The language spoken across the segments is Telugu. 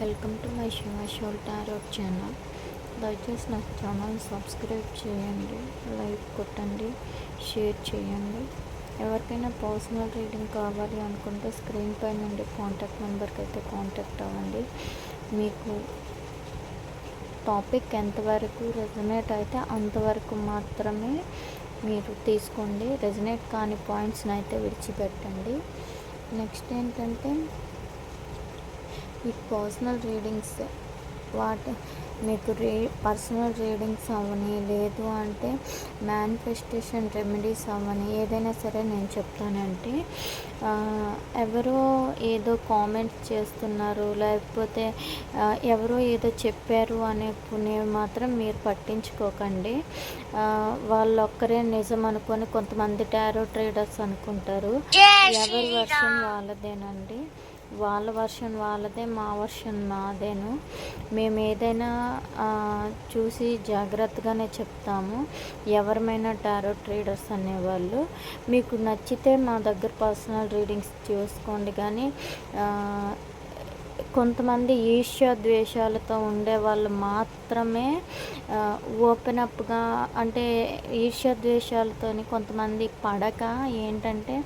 Welcome to my Shiva soul tarot channel. దయచేసి నా ఛానల్ సబ్స్క్రైబ్ చేయండి లైక్ కొట్టండి షేర్ చేయండి. ఎవరికైనా పర్సనల్ రీడింగ్ కావాలి అనుకుంటే స్క్రీన్ పై నుండి కాంటాక్ట్ నెంబర్కి అయితే కాంటాక్ట్ అవ్వండి. మీకు టాపిక్ ఎంతవరకు రెజనేట్ అయితే అంతవరకు మాత్రమే మీరు తీసుకోండి. రెజనేట్ కాని పాయింట్స్ని అయితే విడిచిపెట్టండి. నెక్స్ట్ ఏంటంటే మీకు పర్సనల్ రీడింగ్స్ వాటి మీకు రీ పర్సనల్ రీడింగ్స్ అవని లేదు అంటే మేనిఫెస్టేషన్ రెమెడీస్ అవని ఏదైనా సరే నేను చెప్తానంటే ఎవరో ఏదో కామెంట్ చేస్తున్నారు లేకపోతే ఎవరో ఏదో చెప్పారు అనుకునేవి మాత్రం మీరు పట్టించుకోకండి. ఆ, వాళ్ళొక్కరే నిజం అనుకొని కొంతమంది టారో ట్రేడర్స్ అనుకుంటారు. ఎవరి వర్షన్ వాళ్ళదేనండి. వాళ్ళ వర్షన్ వాళ్ళదే మా వర్షన్ మాదేను మేము ఏదైనా చూసి జాగ్రత్తగానే చెప్తాము. ఎవరమైనా టారో ట్రేడర్స్ అనేవాళ్ళు మీకు నచ్చితే మా దగ్గర పర్సనల్ రీడింగ్స్ చూసుకోండి. కానీ కొంతమంది ఈర్ష్య ద్వేషాలతో ఉండే వాళ్ళు మాత్రమే ఓపెన్ అప్గా అంటే ఈర్ష్య ద్వేషాలతోని కొంతమంది పడక ఏంటంటే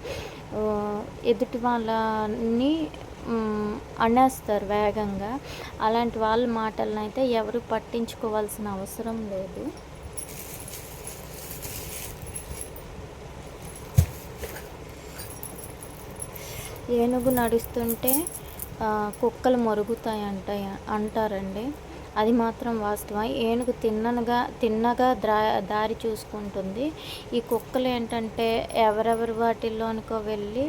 ఎదుటి వాళ్ళని అనేస్తారు వేగంగా. అలాంటి వాళ్ళ మాటలను అయితే ఎవరు పట్టించుకోవాల్సిన అవసరం లేదు. ఏనుగు నడుస్తుంటే కుక్కలు మరుగుతాయి అంటాయి అంటారండి. అది మాత్రం వాస్తవం. ఏనుగు తిన్నగా తిన్నగా ద్రా దారి చూసుకుంటుంది. ఈ కుక్కలు ఏంటంటే ఎవరెవరి వాటిల్లోనికో వెళ్ళి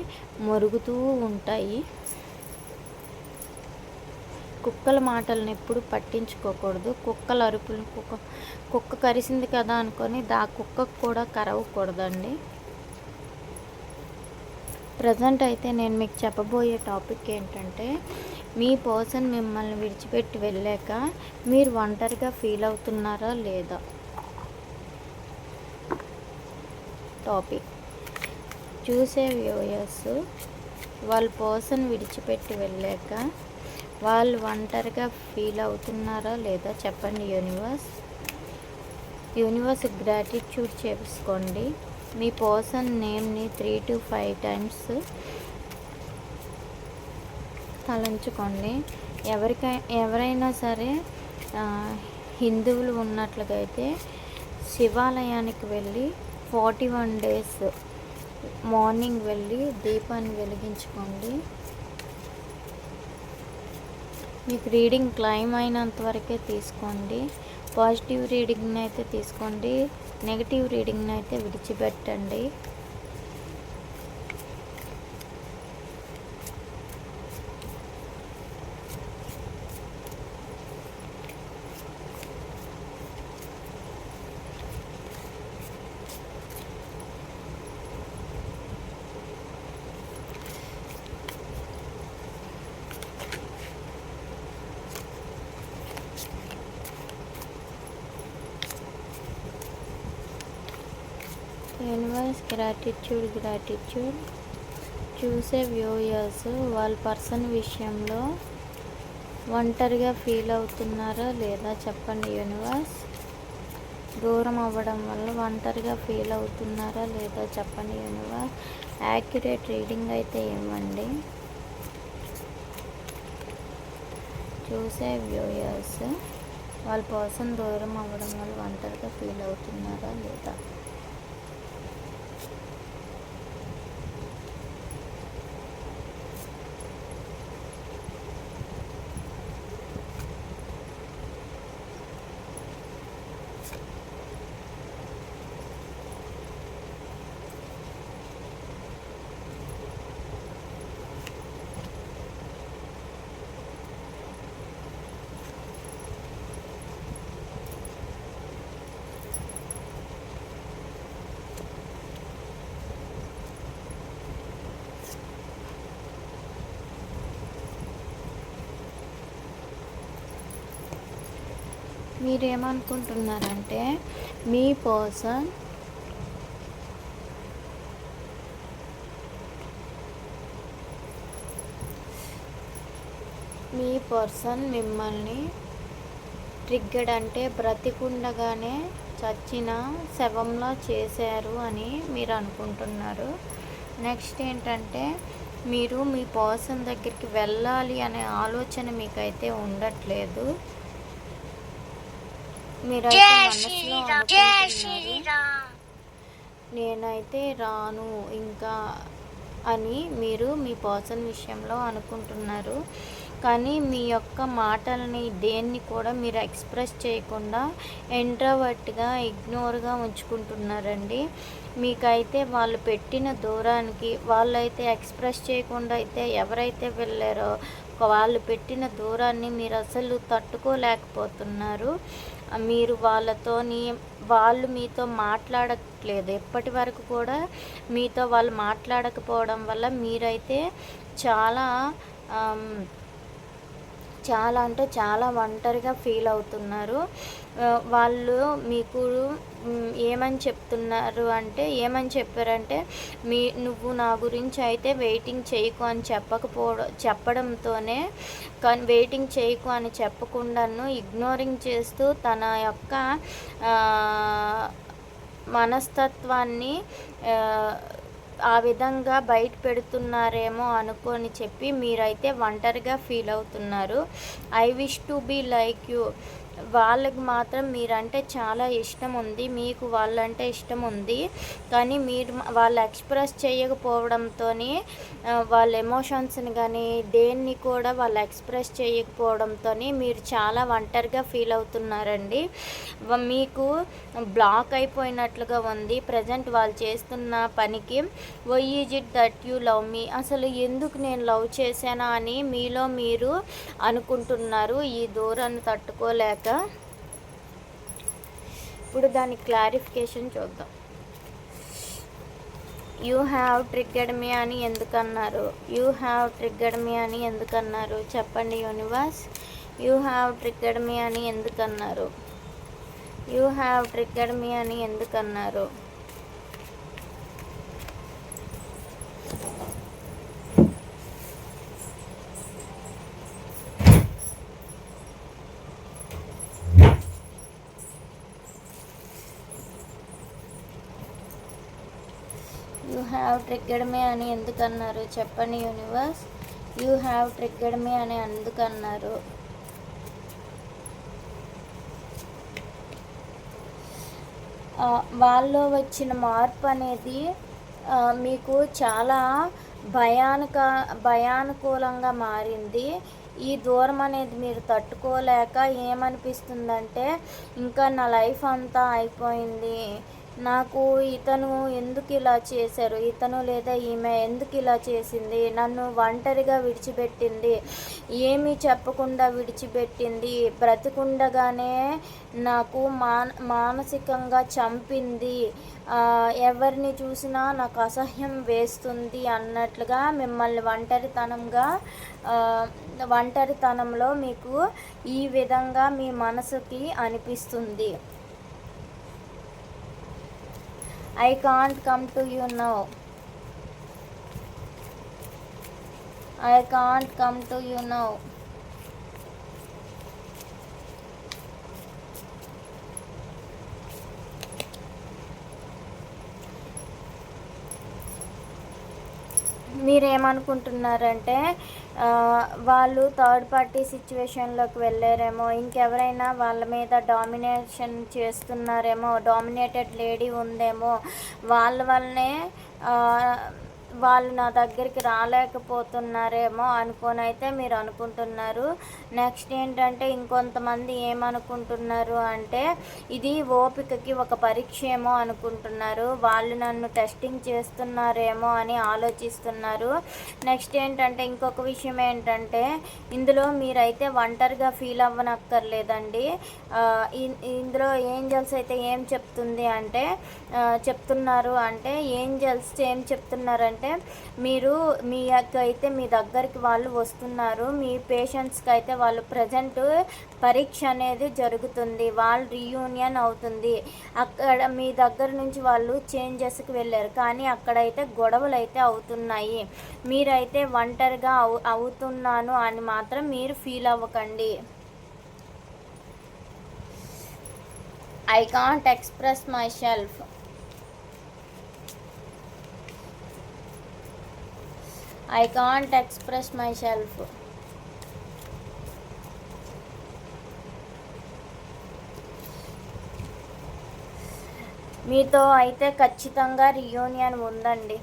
మరుగుతూ ఉంటాయి. కుక్కల మాటలను ఎప్పుడు పట్టించుకోకూడదు. కుక్కల అరుపులు కుక్క కుక్క కరిసింది కదా అనుకొని దా కుక్కకు కూడా కరవకూడదండి. ప్రజెంట్ అయితే నేను మీకు చెప్పబోయే టాపిక్ ఏంటంటే మీ పర్సన్ మిమ్మల్ని విడిచిపెట్టి వెళ్ళాక మీరు ఒంటరిగా ఫీల్ అవుతున్నారా లేదా? టాపిక్. చూసే వ్యూయర్స్ వాళ్ళ పర్సన్ విడిచిపెట్టి వెళ్ళాక వాళ్ళు ఒంటరిగా ఫీల్ అవుతున్నారా లేదా చెప్పండి యూనివర్స్? యూనివర్స్ గ్రాటిట్యూడ్ చేసుకోండి. మీ పర్సన్ నేమ్ని త్రీ టు ఫైవ్ టైమ్స్ తలంచుకోండి. ఎవరికై ఎవరైనా సరే హిందువులు ఉన్నట్లుగా అయితే శివాలయానికి వెళ్ళి ఫార్టీ వన్ డేస్ మార్నింగ్ వెళ్ళి దీపాన్ని వెలిగించుకోండి. మీకు రీడింగ్ క్లైమ్ అయినంత వరకే తీసుకోండి. పాజిటివ్ రీడింగ్ని అయితే తీసుకోండి. నెగిటివ్ రీడింగ్ని అయితే విడిచిపెట్టండి. యూనివర్స్ గ్రాటిట్యూడ్ గ్రాటిట్యూడ్ చూసే వ్యూయర్స్ వాళ్ళ పర్సన్ విషయంలో ఒంటరిగా ఫీల్ అవుతున్నారా లేదా చెప్పండి యూనివర్స్ దూరం అవ్వడం వల్ల ఒంటరిగా ఫీల్ అవుతున్నారా లేదా చెప్పండి యూనివర్స్ యాక్యురేట్ రీడింగ్ అయితే ఇవ్వండి. చూసే వ్యూయర్స్ వాళ్ళ పర్సన్ దూరం అవ్వడం వల్ల ఒంటరిగా ఫీల్ అవుతున్నారా లేదా? మీరు ఏమనుకుంటున్నారంటే మీ పర్సన్ మీ పర్సన్ మిమ్మల్ని ట్రిగ్గర్డ్ అంటే బ్రతికుండగానే చచ్చిన శవంలా చేశారు అని మీరు అనుకుంటున్నారు నెక్స్ట్ ఏంటంటే మీరు మీ పర్సన్ దగ్గరికి వెళ్ళాలి అనే ఆలోచన మీకైతే ఉండట్లేదు. నేనైతే రాను ఇంకా అని మీరు మీ పర్సన్ విషయంలో అనుకుంటున్నారు. కానీ మీ యొక్క మాటల్ని దేన్ని కూడా మీరు ఎక్స్ప్రెస్ చేయకుండా ఎంట్రవర్ట్గా ఇగ్నోర్గా ఉంచుకుంటున్నారండి. మీకైతే వాళ్ళు పెట్టిన దూరానికి వాళ్ళైతే ఎక్స్ప్రెస్ చేయకుండా అయితే ఎవరైతే వెళ్ళారో వాళ్ళు పెట్టిన దూరాన్ని మీరు అసలు తట్టుకోలేకపోతున్నారు. మీరు వాళ్ళతోని వాళ్ళు మీతో మాట్లాడట్లేదు. ఎప్పటి వరకు కూడా మీతో వాళ్ళు మాట్లాడకపోవడం వల్ల మీరైతే చాలా చాలా అంటే చాలా ఒంటరిగా ఫీల్ అవుతున్నారు. వాళ్ళు మీకు ఏమని చెప్తున్నారు అంటే ఏమని చెప్పారంటే మీ నువ్వు నా గురించి అయితే వెయిటింగ్ చేయకు అని చెప్పకపోవడం చెప్పడంతోనే కానీ వెయిటింగ్ చేయకు అని చెప్పకుండాను ఇగ్నోరింగ్ చేస్తూ తన యొక్క మనస్తత్వాన్ని ఆ విధంగా బయట పెడుతున్నారేమో అనుకొని చెప్పి మీరైతే ఒంటరిగా ఫీల్ అవుతున్నారు. I wish to be like you. వాళ్ళకి మాత్రం మీరంటే చాలా ఇష్టం ఉంది మీకు వాళ్ళంటే ఇష్టం ఉంది కానీ మీరు వాళ్ళు ఎక్స్ప్రెస్ చేయకపోవడంతో వాళ్ళ ఎమోషన్స్ని కానీ దేన్ని కూడా వాళ్ళు ఎక్స్ప్రెస్ చేయకపోవడంతో మీరు చాలా ఒంటరిగా ఫీల్ అవుతున్నారండి. మీకు బ్లాక్ అయిపోయినట్లుగా ఉంది. ప్రజెంట్ వాళ్ళు చేస్తున్న పనికి why is it that you love me? అసలు ఎందుకు నేను లవ్ చేశానా అని మీలో మీరు అనుకుంటున్నారు. ఈ దూరాన్ని తట్టుకోలేక ఇప్పుడు దాని క్లారిఫికేషన్ చూద్దాం. యూ హ్యావ్ ట్రిగ్గర్డ్ మీ అని ఎందుకన్నారు? యూ హ్యావ్ ట్రిగ్గర్డ్ మీ అని ఎందుకన్నారు? చెప్పండి universe you have triggered me అని ఎందుకన్నారు? యూ హ్యావ్ ట్రిగ్గర్డ్ మీ అని ఎందుకన్నారు యూ హ్యావ్ ట్రిగ్గర్డ్ మీ అని ఎందుకన్నారు? చెప్పండి universe you have triggered me అని ఎందుకన్నారు? వాళ్ళలో వచ్చిన మార్పు అనేది మీకు చాలా భయానక భయానుకూలంగా మారింది. ఈ దూరం అనేది మీరు తట్టుకోలేక ఏమనిపిస్తుందంటే ఇంకా నా లైఫ్ అంతా అయిపోయింది. నాకు ఇతను ఎందుకు ఇలా చేశారు? ఇతను లేదా ఈమె ఎందుకు ఇలా చేసింది? నన్ను ఒంటరిగా విడిచిపెట్టింది. ఏమీ చెప్పకుండా విడిచిపెట్టింది. బ్రతికుండగానే నాకు మాన మానసికంగా చంపింది. ఎవరిని చూసినా నాకు అసహ్యం వేస్తుంది అన్నట్లుగా మిమ్మల్ని ఒంటరితనంగా ఒంటరితనంలో మీకు ఈ విధంగా మీ మనసుకి అనిపిస్తుంది. I can't come to you now. I can't come to you now. మీరేమనుకుంటున్నారంటే వాళ్ళు థర్డ్ పార్టీ సిచ్యువేషన్లోకి వెళ్ళారేమో ఇంకెవరైనా వాళ్ళ మీద డామినేషన్ చేస్తున్నారేమో డామినేటెడ్ లేడీ ఉందేమో వాళ్ళ వల్లనే వాళ్ళు నా దగ్గరికి రాలేకపోతున్నారేమో అనుకొని అయితే మీరు అనుకుంటున్నారు. నెక్స్ట్ ఏంటంటే ఇంకొంతమంది ఏమనుకుంటున్నారు అంటే ఇది ఓపికకి ఒక పరీక్ష ఏమో అనుకుంటున్నారు. వాళ్ళు నన్ను టెస్టింగ్ చేస్తున్నారేమో అని ఆలోచిస్తున్నారు. నెక్స్ట్ ఏంటంటే ఇంకొక విషయం ఏంటంటే ఇందులో మీరైతే ఒంటరిగా ఫీల్ అవ్వనక్కర్లేదండి. ఇందులో ఏంజల్స్ అయితే ఏం చెప్తుంది అంటే చెప్తున్నారు అంటే ఏంజల్స్ ఏం చెప్తున్నారంటే ఏంటంటే మీరు మీ అయితే మీ దగ్గరికి వాళ్ళు వస్తున్నారు మీ పేషెంట్స్కి అయితే వాళ్ళు ప్రజెంట్ పరీక్ష అనేది జరుగుతుంది వాళ్ళు రీయూనియన్ అవుతుంది. అక్కడ మీ దగ్గర నుంచి వాళ్ళు చేంజెస్కి వెళ్ళారు కానీ అక్కడైతే గొడవలు అయితే అవుతున్నాయి. మీరైతే ఒంటరిగా అవు అవుతున్నాను అని మాత్రం మీరు ఫీల్ అవ్వకండి. I can't express myself I can't express myself మీతో అయితే ఖచ్చితంగా రియూనియన్ ఉందండి.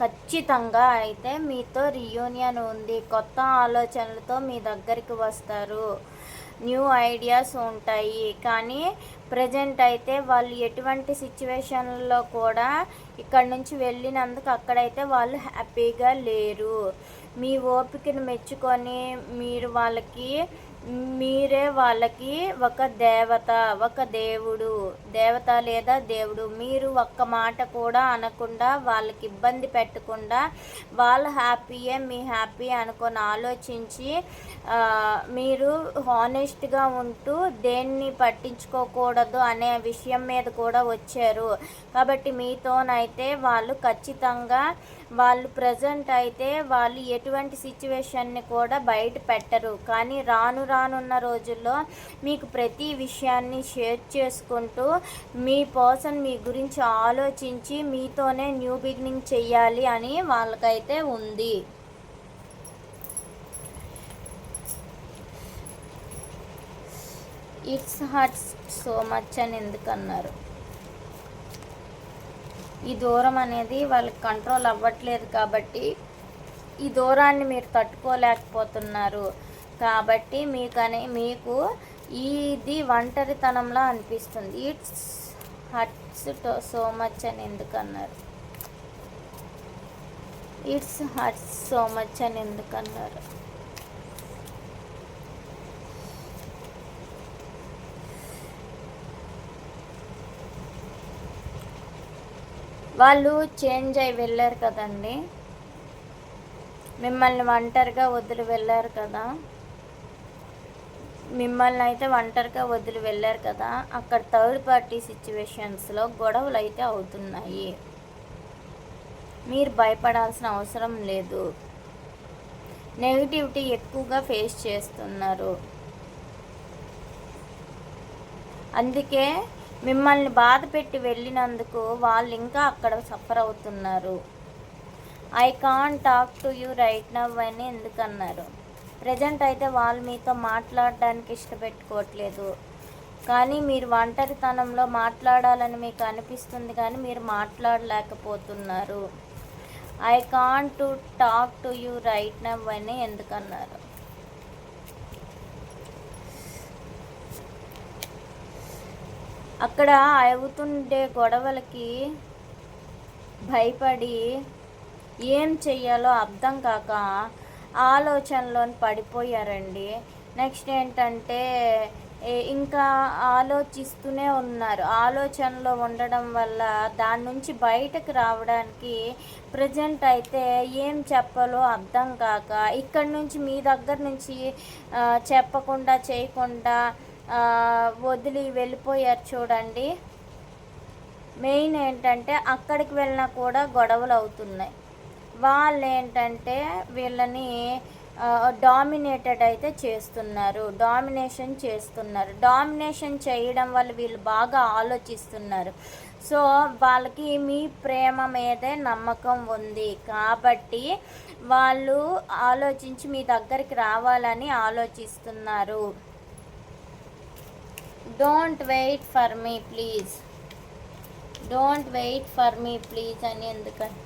ఖచ్చితంగా అయితే మీతో రియూనియన్ ఉంది. కొత్త ఆలోచనలతో మీ దగ్గరికి వస్తారు. న్యూ ఐడియాస్ ఉంటాయి. కానీ ప్రజెంట్ అయితే వాళ్ళు ఎటువంటి సిచ్యువేషన్లో కూడా ఇక్కడ నుంచి వెళ్ళినందుకు అక్కడైతే వాళ్ళు హ్యాపీగా లేరు. మీ ఓపికను మెచ్చుకొని మీరు వాళ్ళకి మీరే వాళ్ళకి ఒక దేవత ఒక దేవుడు దేవత లేదా దేవుడు. మీరు ఒక్క మాట కూడా అనకుండా వాళ్ళకి ఇబ్బంది పెట్టకుండా వాళ్ళ హ్యాపీయే మీ హ్యాపీ అనుకొని ఆలోచించి మీరు హానెస్ట్గా ఉంటూ దేన్ని పట్టించుకోకూడదు అనే విషయం మీద కూడా వచ్చారు. కాబట్టి మీతోనైతే వాళ్ళు ఖచ్చితంగా వాళ్ళు ప్రజెంట్ అయితే వాళ్ళు ఎటువంటి సిచ్యువేషన్ని కూడా బయట పెట్టరు. కానీ రాను రానున్న రోజుల్లో మీకు ప్రతి విషయాన్ని షేర్ చేసుకుంటూ మీ పర్సన్ మీ గురించి ఆలోచించి మీతోనే న్యూ బిగినింగ్ చెయ్యాలి అని వాళ్ళకైతే ఉంది. ఇట్స్ హర్ట్స్ సో మచ్ అని ఎందుకన్నారు? ఈ దూరం అనేది వాళ్ళకి కంట్రోల్ అవ్వట్లేదు కాబట్టి ఈ దూరాన్ని మీరు తట్టుకోలేకపోతున్నారు. కాబట్టి మీకని మీకు ఇది ఒంటరితనంలా అనిపిస్తుంది. ఇట్స్ హట్స్ సో మచ్ అని ఎందుకన్నారు? ఇట్స్ హట్స్ సో మచ్ అని ఎందుకన్నారు? వాళ్ళు చేంజ్ అయి వెళ్ళారు కదండి. మిమ్మల్ని ఒంటరిగా వదిలి వెళ్ళారు కదా. మిమ్మల్ని అయితే ఒంటరిగా వదిలి వెళ్ళారు కదా. అక్కడ థర్డ్ పార్టీ సిచ్యువేషన్స్లో గొడవలు అయితే అవుతున్నాయి. మీరు భయపడాల్సిన అవసరం లేదు. నెగిటివిటీ ఎక్కువగా ఫేస్ చేస్తున్నారు. అందుకే మిమ్మల్ని బాధ పెట్టి వెళ్ళినందుకు వాళ్ళు ఇంకా అక్కడ సఫర్ అవుతున్నారు. I can talk to you right now అని ఎందుకన్నారు. ప్రజెంట్ అయితే వాళ్ళు మీతో మాట్లాడడానికి ఇష్టపెట్టుకోవట్లేదు. కానీ మీరు ఒంటరితనంలో మాట్లాడాలని మీకు అనిపిస్తుంది కానీ మీరు మాట్లాడలేకపోతున్నారు. I can to talk to you right now అని ఎందుకన్నారు. అక్కడ అవుతుండే గొడవలకి భయపడి ఏం చెయ్యాలో అర్థం కాక ఆలోచనలో పడిపోయారండి. నెక్స్ట్ ఏంటంటే ఇంకా ఆలోచిస్తూనే ఉన్నారు. ఆలోచనలో ఉండడం వల్ల దాని నుంచి బయటకు రావడానికి ప్రజెంట్ అయితే ఏం చెప్పాలో అర్థం కాక ఇక్కడ నుంచి మీ దగ్గర నుంచి చెప్పకుండా చేయకుండా వదిలి వెళ్ళిపోయారు చూడండి. మెయిన్ ఏంటంటే అక్కడికి వెళ్ళినా కూడా గొడవలు అవుతున్నాయి. వాళ్ళు ఏంటంటే వీళ్ళని డామినేటెడ్ అయితే చేస్తున్నారు. డామినేషన్ చేస్తున్నారు. డామినేషన్ చేయడం వల్ల వీళ్ళు బాగా ఆలోచిస్తున్నారు. సో వాళ్ళకి మీ ప్రేమ మీదే నమ్మకం ఉంది. కాబట్టి వాళ్ళు ఆలోచించి మీ దగ్గరికి రావాలని ఆలోచిస్తున్నారు. Don't wait for me please don't wait for me please అని ఎందుకంటే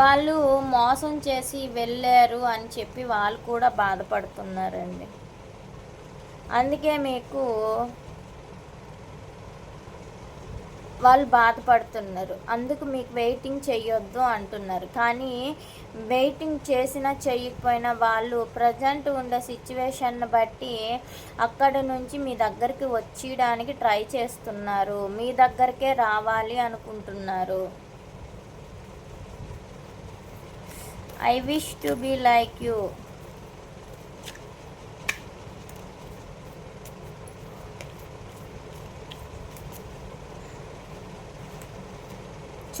వాళ్ళు మోసం చేసి వెళ్ళారు అని చెప్పి వాళ్ళు కూడా బాధపడుతున్నారండి. అందుకే మీకు వాళ్ళు బాధపడుతున్నారు. అందుకు మీకు వెయిటింగ్ చేయొద్దు అంటున్నారు. కానీ వెయిటింగ్ చేసినా చేయకపోయినా వాళ్ళు ప్రజెంట్ ఉండే సిచ్యువేషన్ బట్టి అక్కడ నుంచి మీ దగ్గరికి వచ్చేయడానికి ట్రై చేస్తున్నారు. మీ దగ్గరకే రావాలి అనుకుంటున్నారు. I wish to be like you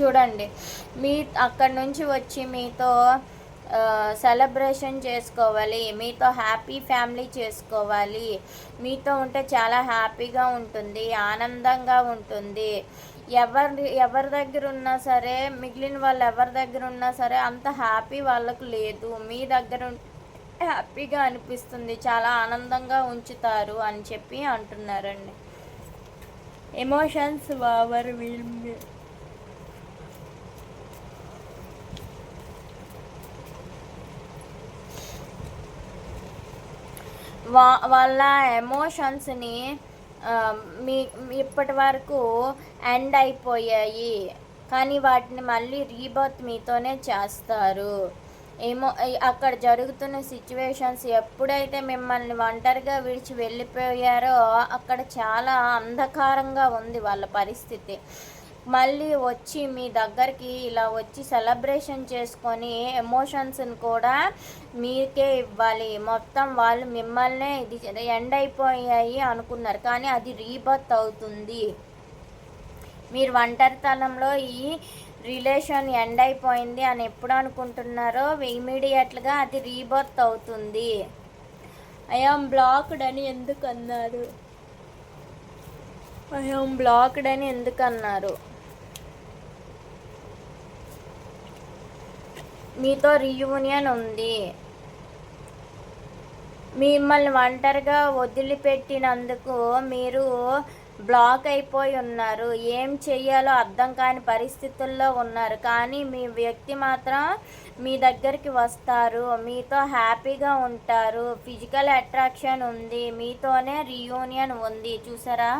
చూడండి. మీ అక్కడ నుంచి వచ్చి మీతో సెలబ్రేషన్ చేసుకోవాలి మీతో హ్యాపీ ఫ్యామిలీ చేసుకోవాలి. మీతో ఉంటే చాలా హ్యాపీగా ఉంటుంది ఆనందంగా ఉంటుంది. ఎవరి ఎవరి దగ్గర ఉన్నా సరే మిగిలిన వాళ్ళు ఎవరి దగ్గర ఉన్నా సరే అంత హ్యాపీ వాళ్ళకు లేదు. మీ దగ్గర హ్యాపీగా అనిపిస్తుంది చాలా ఆనందంగా ఉంచుతారు అని చెప్పి అంటున్నారండి. ఎమోషన్స్ ఓవర్ వీల్ వా వాళ్ళ ఎమోషన్స్ని మీ ఇప్పటి వరకు ఎండ్ అయిపోయాయి. కానీ వాటిని మళ్ళీ రీబర్త్ మీతోనే చేస్తారు. ఏమో అక్కడ జరుగుతున్న సిచ్యువేషన్స్ ఎప్పుడైతే మిమ్మల్ని ఒంటరిగా విడిచి వెళ్ళిపోయారో అక్కడ చాలా అంధకారంగా ఉంది వాళ్ళ పరిస్థితి. మళ్ళీ వచ్చి మీ దగ్గరికి ఇలా వచ్చి సెలబ్రేషన్ చేసుకొని ఎమోషన్స్ని కూడా మీకే ఇవ్వాలి. మొత్తం వాళ్ళు మిమ్మల్నే ఇది ఎండ్ అయిపోయాయి అనుకున్నారు. కానీ అది రీబర్త్ అవుతుంది. మీరు ఒంటరితనంలో ఈ రిలేషన్ ఎండ్ అయిపోయింది అని ఎప్పుడు అనుకుంటున్నారో ఇమీడియట్గా అది రీబర్త్ అవుతుంది. ఐఆమ్ బ్లాక్డ్ అని ఎందుకు అన్నారు? ఐఆమ్ బ్లాక్డ్ అని ఎందుకు అన్నారు? మీతో రీయూనియన్ ఉంది. మిమ్మల్ని ఒంటరిగా వదిలిపెట్టినందుకు మీరు బ్లాక్ అయిపోయి ఉన్నారు. ఏం చెయ్యాలో అర్థం కాని పరిస్థితుల్లో ఉన్నారు. కానీ మీ వ్యక్తి మాత్రం మీ దగ్గరికి వస్తారు. మీతో హ్యాపీగా ఉంటారు. ఫిజికల్ అట్రాక్షన్ ఉంది. మీతోనే రీయూనియన్ ఉంది. చూసారా?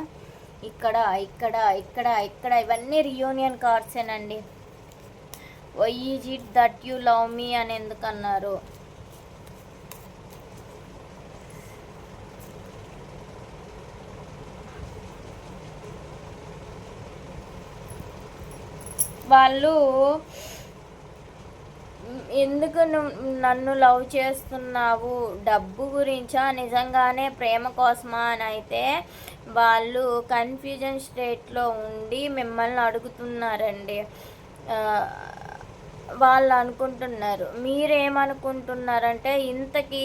ఇక్కడ ఇక్కడ ఇక్కడ ఇక్కడ ఇవన్నీ reunion కార్డ్సేనండి why is it that you love me అని ఎందుకు అన్నారు? వాళ్ళు ఎందుకు నన్ను లవ్ చేస్తున్నావు? డబ్బు గురించా? నిజంగానే ప్రేమ కోసమా? అని అయితే వాళ్ళు కన్ఫ్యూజన్ స్టేట్లో ఉండి మిమ్మల్ని అడుగుతున్నారండి. వాళ్ళు అనుకుంటున్నారు. మీరేమనుకుంటున్నారంటే ఇంతకీ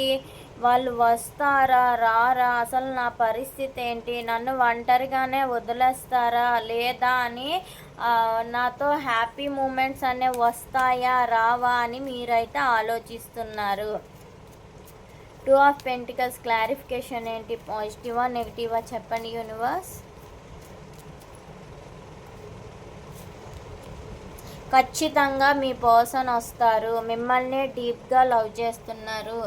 వాళ్ళు వస్తారా రారా అసలు నా పరిస్థితి ఏంటి నన్ను ఒంటరిగానే వదిలేస్తారా లేదా అని నాతో హ్యాపీ మూమెంట్స్ అనేవి వస్తాయా రావా అని మీరైతే ఆలోచిస్తున్నారు. టూ ఆఫ్ పెంటికల్స్ క్లారిఫికేషన్ ఏంటి? పాజిటివా నెగిటివా చెప్పండి యూనివర్స్. ఖచ్చితంగా మీ పర్సన్ వస్తారు. మిమ్మల్ని డీప్గా లవ్ చేస్తున్నారు.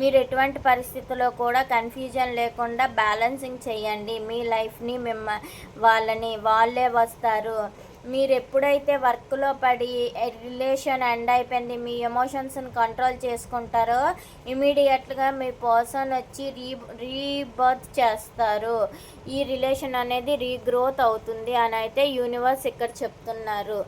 మీరు ఎటువంటి పరిస్థితుల్లో కూడా కన్ఫ్యూజన్ లేకుండా బ్యాలెన్సింగ్ చేయండి. మీ లైఫ్ని మిమ్మ వాళ్ళని వాళ్ళే వస్తారు. మీరు ఎప్పుడైతే వర్క్లో పడి రిలేషన్ ఎండ్ అయిపోయింది మీ ఎమోషన్స్ని కంట్రోల్ చేసుకుంటారో ఇమీడియట్గా మీ పర్సన్ వచ్చి రీ రీబర్త్ చేస్తారు. ఈ రిలేషన్ అనేది రీగ్రోత్ అవుతుంది అని అయితే యూనివర్స్ ఇక్కడ చెప్తున్నారు.